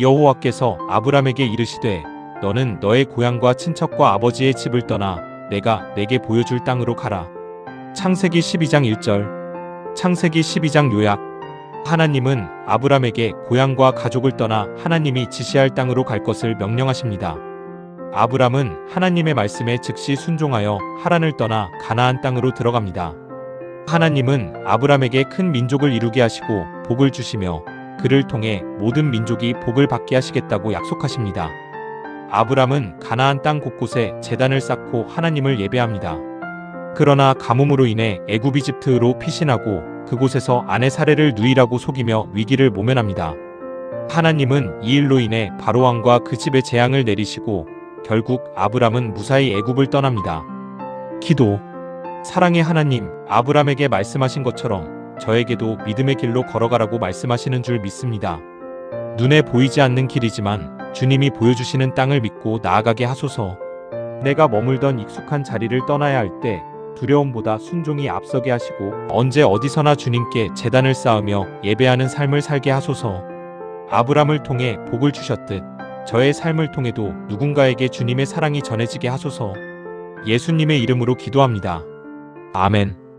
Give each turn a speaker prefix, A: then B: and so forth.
A: 여호와께서 아브람에게 이르시되 너는 너의 고향과 친척과 아버지의 집을 떠나 내가 내게 보여줄 땅으로 가라. 창세기 12장 1절 창세기 12장 요약 하나님은 아브람에게 고향과 가족을 떠나 하나님이 지시할 땅으로 갈 것을 명령하십니다. 아브람은 하나님의 말씀에 즉시 순종하여 하란을 떠나 가나안 땅으로 들어갑니다. 하나님은 아브람에게 큰 민족을 이루게 하시고 복을 주시며 그를 통해 모든 민족이 복을 받게 하시겠다고 약속하십니다. 아브람은 가나안 땅 곳곳에 재단을 쌓고 하나님을 예배합니다. 그러나 가뭄으로 인해 애굽 이집트로 피신하고 그곳에서 아내 사례를 누이라고 속이며 위기를 모면합니다. 하나님은 이 일로 인해 바로왕과 그 집에 재앙을 내리시고 결국 아브람은 무사히 애굽을 떠납니다. 기도 사랑의 하나님, 아브람에게 말씀하신 것처럼 저에게도 믿음의 길로 걸어가라고 말씀하시는 줄 믿습니다. 눈에 보이지 않는 길이지만 주님이 보여주시는 땅을 믿고 나아가게 하소서. 내가 머물던 익숙한 자리를 떠나야 할 때 두려움보다 순종이 앞서게 하시고 언제 어디서나 주님께 재단을 쌓으며 예배하는 삶을 살게 하소서. 아브람을 통해 복을 주셨듯 저의 삶을 통해도 누군가에게 주님의 사랑이 전해지게 하소서. 예수님의 이름으로 기도합니다. 아멘.